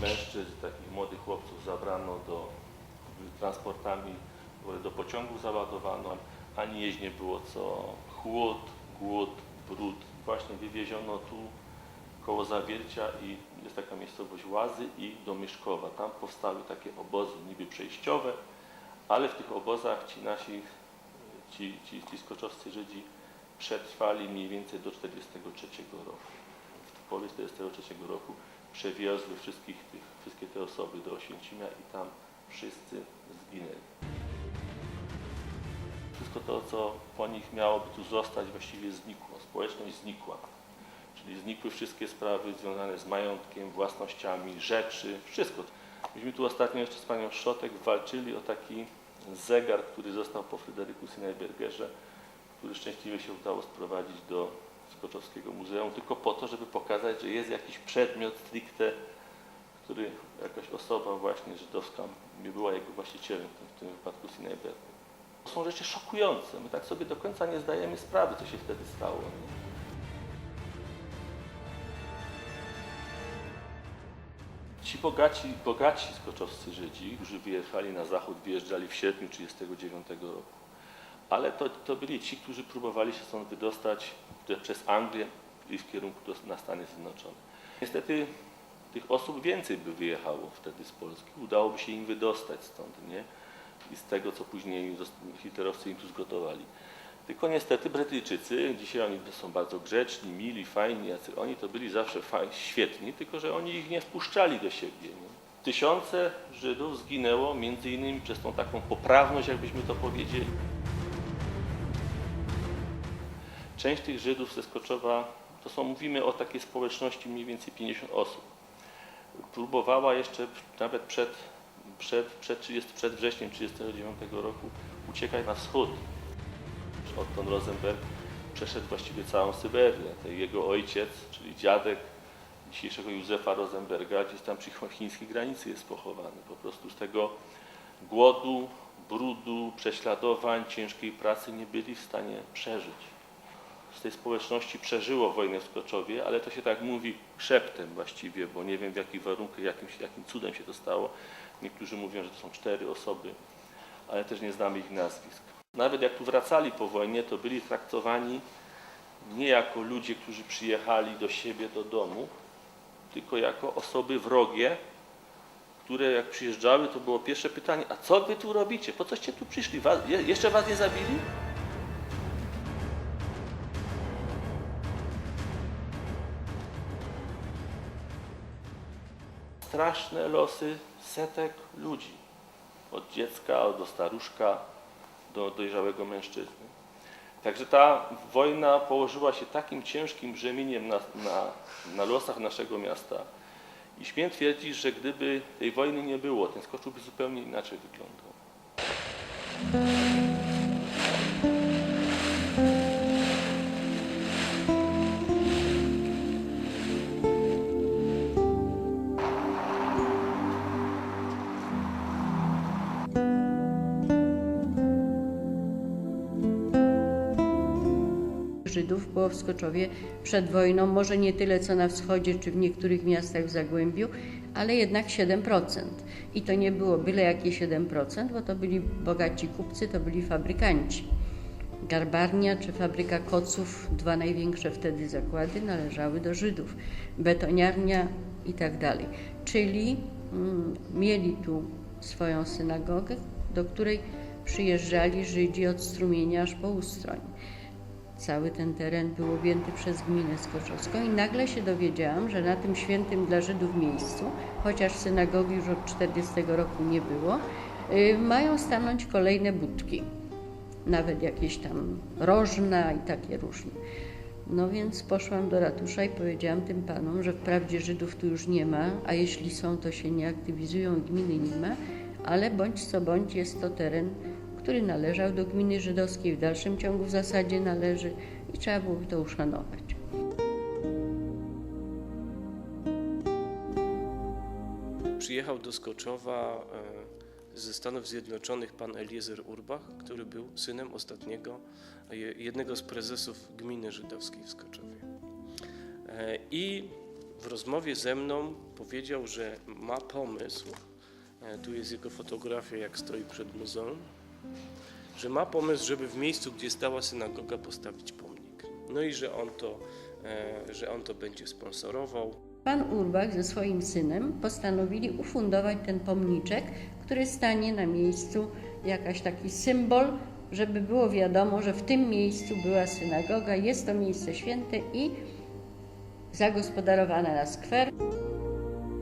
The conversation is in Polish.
mężczyzn, takich młodych chłopców zabrano do transportami, do pociągów załadowano, ani jeść nie było co, chłód, głód, brud. Właśnie wywieziono tu koło Zawiercia i jest taka miejscowość Łazy i do Mieszkowa. Tam powstały takie obozy niby przejściowe, ale w tych obozach ci nasi, ci, ci, ci skoczowscy Żydzi przetrwali mniej więcej do 1943 roku. W połowie 1943 roku przewiozły wszystkich tych, wszystkie te osoby do Oświęcimia i tam wszyscy zginęli. Wszystko to, co po nich miałoby tu zostać, właściwie znikło. Społeczność znikła. Czyli znikły wszystkie sprawy związane z majątkiem, własnościami, rzeczy, wszystko. Myśmy tu ostatnio jeszcze z panią Szotek walczyli o taki zegar, który został po Fryderyku Sinaibergerze, który szczęśliwie się udało sprowadzić do Skoczowskiego Muzeum, tylko po to, żeby pokazać, że jest jakiś przedmiot stricte, który jakaś osoba właśnie żydowska nie była jego właścicielem, w tym, wypadku Sinaiberger. To są rzeczy szokujące. My tak sobie do końca nie zdajemy sprawy, co się wtedy stało. Ci bogaci, bogaci skoczowscy Żydzi, którzy wyjechali na zachód, wyjeżdżali w sierpniu 1939 roku. Ale to, to byli ci, którzy próbowali się stąd wydostać przez Anglię i w kierunku do, na Stany Zjednoczone. Niestety tych osób więcej by wyjechało wtedy z Polski. Udałoby się im wydostać stąd, nie? I z tego, co później hitlerowcy im tu zgotowali. Tylko niestety Brytyjczycy, dzisiaj oni są bardzo grzeczni, mili, fajni, jacy oni to byli zawsze faj, świetni, tylko że oni ich nie wpuszczali do siebie. Nie? Tysiące Żydów zginęło między innymi przez tą taką poprawność, jakbyśmy to powiedzieli. Część tych Żydów ze Skoczowa, to są, mówimy o takiej społeczności mniej więcej 50 osób, próbowała jeszcze nawet przed, przed, przed, 30, przed wrześniem 1939 roku uciekać na wschód. Otton Rosenberg przeszedł właściwie całą Syberię. Jego ojciec, czyli dziadek dzisiejszego Józefa Rosenberga, gdzieś tam przy chińskiej granicy jest pochowany. Po prostu z tego głodu, brudu, prześladowań, ciężkiej pracy nie byli w stanie przeżyć. Tej społeczności przeżyło wojnę w Skoczowie, ale to się tak mówi szeptem właściwie, bo nie wiem w jakich warunkach, jakim, jakim cudem się to stało. Niektórzy mówią, że to są cztery osoby, ale też nie znamy ich nazwisk. Nawet jak tu wracali po wojnie, to byli traktowani nie jako ludzie, którzy przyjechali do siebie, do domu, tylko jako osoby wrogie, które jak przyjeżdżały, to było pierwsze pytanie, a co wy tu robicie? Po coście tu przyszli? Was, je, jeszcze was nie zabili? Straszne losy setek ludzi. Od dziecka do staruszka, do dojrzałego mężczyzny. Także ta wojna położyła się takim ciężkim brzemieniem na, na, na losach naszego miasta. I śmiem twierdzić, że gdyby tej wojny nie było, ten Skoczów by zupełnie inaczej wyglądał. Żydów było w Skoczowie przed wojną, może nie tyle co na wschodzie czy w niektórych miastach w Zagłębiu, ale jednak 7%. I to nie było byle jakie 7%, bo to byli bogaci kupcy, to byli fabrykanci. Garbarnia czy fabryka koców, dwa największe wtedy zakłady, należały do Żydów. Betoniarnia i tak dalej. Czyli mm, mieli tu swoją synagogę, do której przyjeżdżali Żydzi od strumienia aż po Ustroń. Cały ten teren był objęty przez gminę skoczowską i nagle się dowiedziałam, że na tym świętym dla Żydów miejscu, chociaż synagogi już od 40 roku nie było, y, mają stanąć kolejne budki. Nawet jakieś tam rożna i takie różne. No więc poszłam do ratusza i powiedziałam tym panom, że wprawdzie Żydów tu już nie ma, a jeśli są, to się nie aktywizują, gminy nie ma, ale bądź co bądź jest to teren który należał do gminy żydowskiej, w dalszym ciągu w zasadzie należy i trzeba było to uszanować. Przyjechał do Skoczowa e, ze Stanów Zjednoczonych pan Eliezer Urbach, który był synem ostatniego, je- jednego z prezesów gminy żydowskiej w Skoczowie. E, I w rozmowie ze mną powiedział, że ma pomysł, e, tu jest jego fotografia, jak stoi przed muzeum, że ma pomysł, żeby w miejscu, gdzie stała synagoga, postawić pomnik. No i że on to, e, że on to będzie sponsorował. Pan Urbach ze swoim synem postanowili ufundować ten pomniczek, który stanie na miejscu, jakaś taki symbol, żeby było wiadomo, że w tym miejscu była synagoga, jest to miejsce święte i zagospodarowane na skwer.